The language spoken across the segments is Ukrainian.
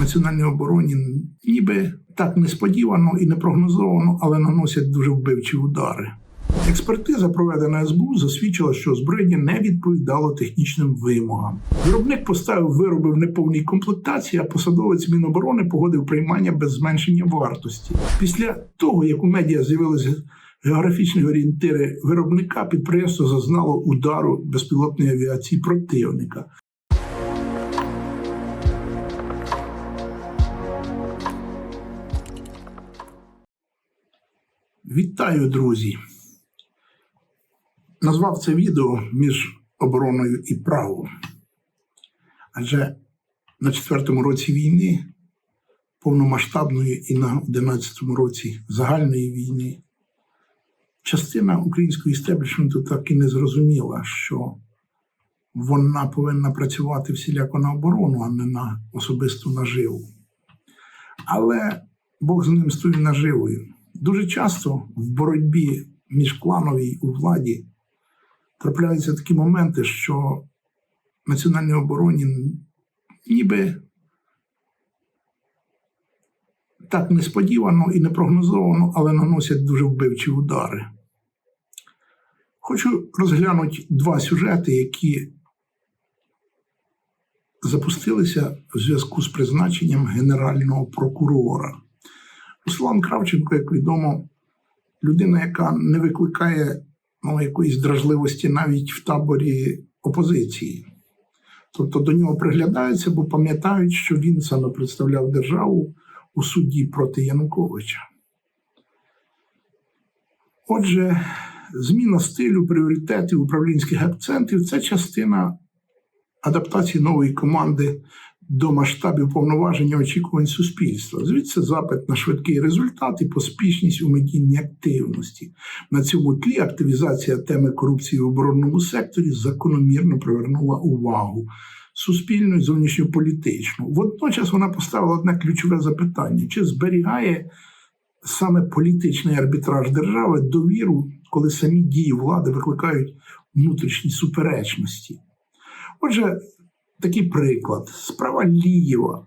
національній обороні ніби так несподівано і непрогнозовано, але наносять дуже вбивчі удари. Експертиза, проведена СБУ, засвідчила, що озброєння не відповідало технічним вимогам. Виробник поставив вироби в неповній комплектації, а посадовець Міноборони погодив приймання без зменшення вартості. Після того, як у медіа з'явилися географічні орієнтири виробника, підприємство зазнало удару безпілотної авіації противника. Вітаю, друзі! Назвав це відео між обороною і правом. Адже на четвертому році війни, повномасштабної і на 11-му році загальної війни, частина українського істеблішменту так і не зрозуміла, що вона повинна працювати всіляко на оборону, а не на особисту наживу. Але Бог з ним стоїть наживою. Дуже часто в боротьбі між клановій у владі трапляються такі моменти, що національній обороні ніби так несподівано і непрогнозовано, але наносять дуже вбивчі удари. Хочу розглянути два сюжети, які запустилися в зв'язку з призначенням генерального прокурора. Руслан Кравченко, як відомо, людина, яка не викликає ну, якоїсь дражливості навіть в таборі опозиції. Тобто до нього приглядаються, бо пам'ятають, що він саме представляв державу у суді проти Януковича. Отже, зміна стилю, пріоритетів, управлінських акцентів це частина адаптації нової команди до масштабів повноваження очікувань суспільства. Звідси запит на швидкий результат і поспішність у медійній активності. На цьому тлі активізація теми корупції в оборонному секторі закономірно привернула увагу суспільну і зовнішньополітичну. Водночас вона поставила одне ключове запитання: чи зберігає саме політичний арбітраж держави довіру, коли самі дії влади викликають внутрішні суперечності? Отже, такий приклад. Справа Лієва.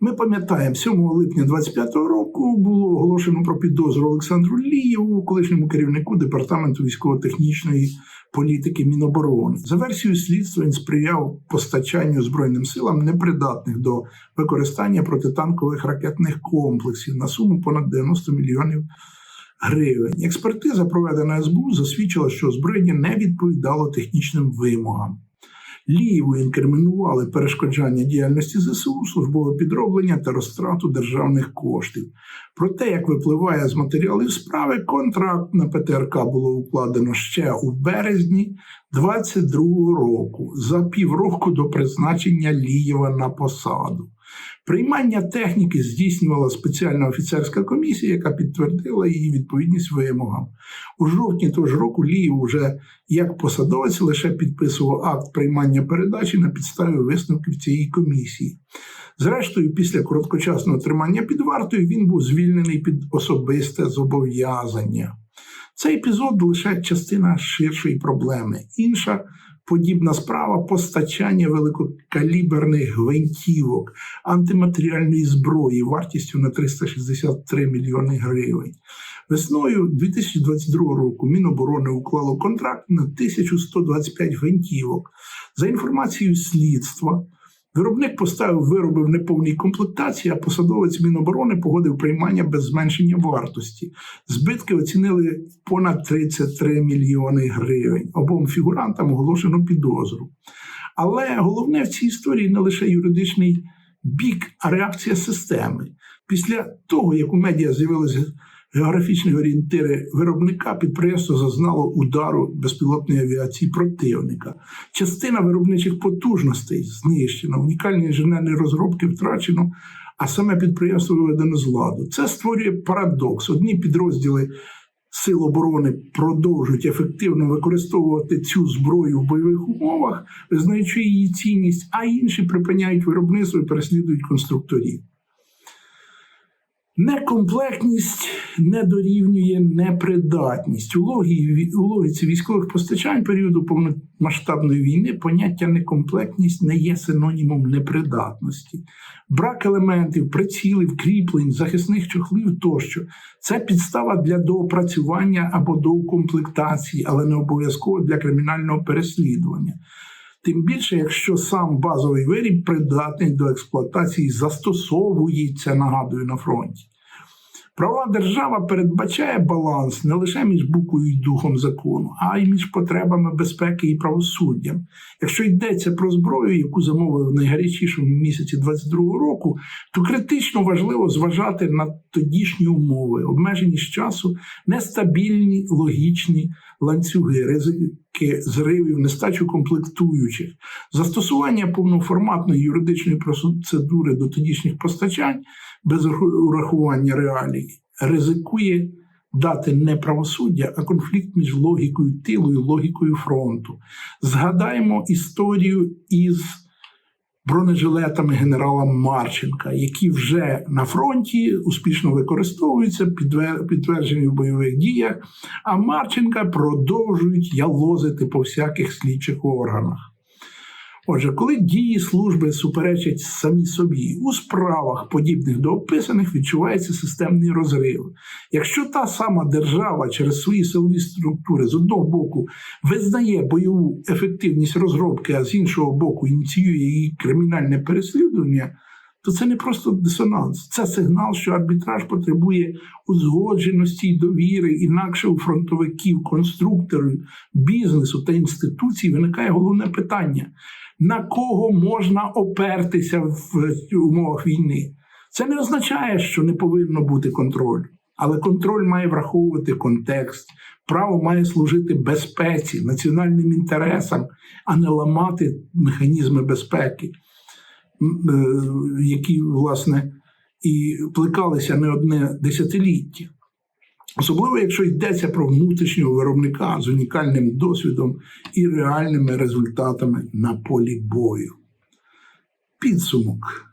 Ми пам'ятаємо, 7 липня 25-го року було оголошено про підозру Олександру Лієву, колишньому керівнику департаменту військово-технічної політики Міноборони. За версією слідства він сприяв постачанню збройним силам непридатних до використання протитанкових ракетних комплексів на суму понад 90 мільйонів гривень. Експертиза, проведена СБУ, засвідчила, що озброєння не відповідало технічним вимогам. Лієву інкримінували перешкоджання діяльності ЗСУ, службове підроблення та розтрату державних коштів. Про те, як випливає з матеріалів справи, контракт на ПТРК було укладено ще у березні 22-го року, за півроку до призначення Лієва на посаду. Приймання техніки здійснювала спеціальна офіцерська комісія, яка підтвердила її відповідність вимогам. У жовтні того ж року Ліїв уже як посадовець лише підписував акт приймання передачі на підставі висновків цієї комісії. Зрештою, після короткочасного тримання під вартою він був звільнений під особисте зобов'язання. Цей епізод лише частина ширшої проблеми. Інша подібна справа постачання великокаліберних гвинтівок, антиматеріальної зброї вартістю на 363 мільйони гривень. Весною 2022 року Міноборони уклало контракт на 1125 гвинтівок. За інформацією слідства. Виробник поставив вироби в неповній комплектації, а посадовець Міноборони погодив приймання без зменшення вартості. Збитки оцінили понад 33 мільйони гривень. Обом фігурантам оголошено підозру. Але головне в цій історії не лише юридичний бік, а реакція системи. Після того, як у медіа з'явилися географічні орієнтири виробника, підприємство зазнало удару безпілотної авіації противника. Частина виробничих потужностей знищена, унікальні інженерні розробки втрачено, а саме підприємство виведено з ладу. Це створює парадокс. Одні підрозділи. Сил оборони продовжують ефективно використовувати цю зброю в бойових умовах, визнаючи її цінність, а інші припиняють виробництво і переслідують конструкторів. Некомплектність не дорівнює непридатність. У логіці, у логіці військових постачань періоду повномасштабної війни поняття некомплектність не є синонімом непридатності. Брак елементів, прицілів, кріплень, захисних чохлів тощо це підстава для доопрацювання або доукомплектації, але не обов'язково для кримінального переслідування. Тим більше, якщо сам базовий виріб придатний до експлуатації, застосовується, нагадую, на фронті. Права держава передбачає баланс не лише між буквою і духом закону, а й між потребами безпеки і правосуддям. Якщо йдеться про зброю, яку замовили в найгарячішому місяці 22-го року, то критично важливо зважати на тодішні умови, обмеженість часу, нестабільні логічні ланцюги, ризики зривів, нестачу комплектуючих, застосування повноформатної юридичної процедури до тодішніх постачань без урахування реалій ризикує дати не правосуддя, а конфлікт між логікою тилу і логікою фронту. Згадаємо історію із бронежилетами генерала Марченка, які вже на фронті успішно використовуються, підтверджені в бойових діях, а Марченка продовжують ялозити по всяких слідчих органах. Отже, коли дії служби суперечать самі собі у справах, подібних до описаних, відчувається системний розрив. Якщо та сама держава через свої силові структури з одного боку визнає бойову ефективність розробки, а з іншого боку ініціює її кримінальне переслідування, то це не просто дисонанс, це сигнал, що арбітраж потребує узгодженості й довіри, інакше у фронтовиків, конструкторів, бізнесу та інституцій виникає головне питання: на кого можна опертися в умовах війни? Це не означає, що не повинно бути контролю, але контроль має враховувати контекст. Право має служити безпеці, національним інтересам, а не ламати механізми безпеки е, які, власне, і плекалися не одне десятиліття. Особливо, якщо йдеться про внутрішнього виробника з унікальним досвідом і реальними результатами на полі бою. Підсумок.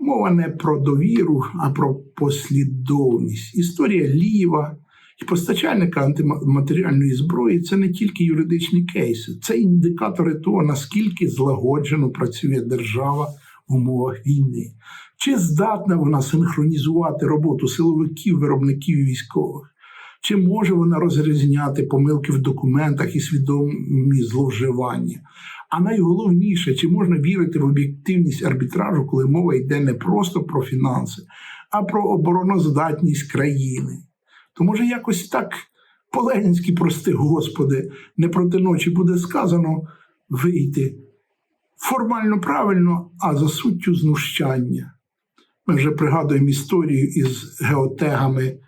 Мова не про довіру, а про послідовність. Історія Ліва і постачальника антиматеріальної зброї це не тільки юридичні кейси, це індикатори того, наскільки злагоджено працює держава в умовах війни. Чи здатна вона синхронізувати роботу силовиків, виробників і військових? Чи може вона розрізняти помилки в документах і свідомі зловживання? А найголовніше, чи можна вірити в об'єктивність арбітражу, коли мова йде не просто про фінанси, а про обороноздатність країни? То може якось так по-ленінськи, прости Господи, не проти ночі буде сказано вийти формально правильно, а за суттю знущання. Ми вже пригадуємо історію із геотегами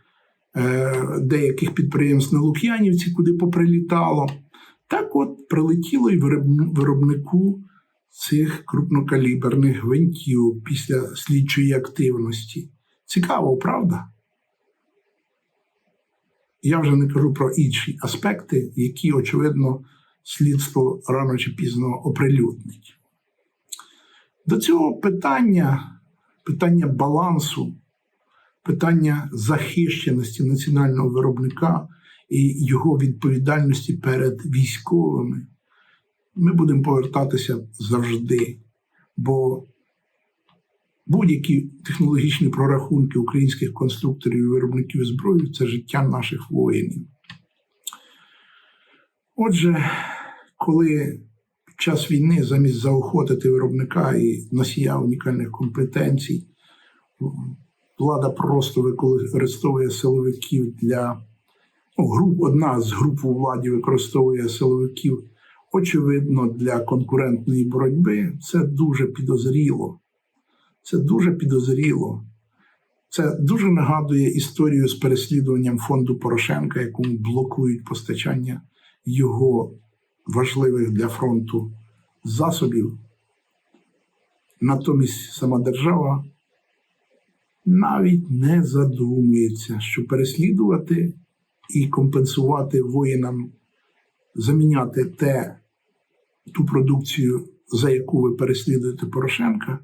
е, деяких підприємств на Лук'янівці, куди поприлітало. Так от прилетіло і виробнику цих крупнокаліберних гвинтів після слідчої активності. Цікаво, правда? Я вже не кажу про інші аспекти, які, очевидно, слідство рано чи пізно оприлюднить. До цього питання, питання балансу, питання захищеності національного виробника і його відповідальності перед військовими, ми будемо повертатися завжди. Бо будь-які технологічні прорахунки українських конструкторів і виробників зброї це життя наших воїнів. Отже, коли час війни замість заохотити виробника і носія унікальних компетенцій, влада просто використовує силовиків для ну, груп, одна з груп у владі використовує силовиків, очевидно, для конкурентної боротьби. Це дуже підозріло. Це дуже підозріло. Це дуже нагадує історію з переслідуванням фонду Порошенка, якому блокують постачання його важливих для фронту засобів. Натомість сама держава навіть не задумується, що переслідувати і компенсувати воїнам, заміняти те, ту продукцію, за яку ви переслідуєте Порошенка,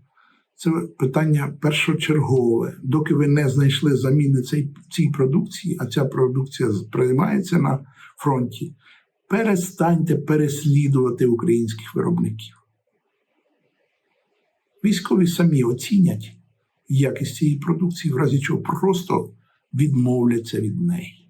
Це питання першочергове. Доки ви не знайшли заміни цій, цій продукції, а ця продукція приймається на фронті, перестаньте переслідувати українських виробників. Військові самі оцінять якість цієї продукції, в разі чого просто відмовляться від неї.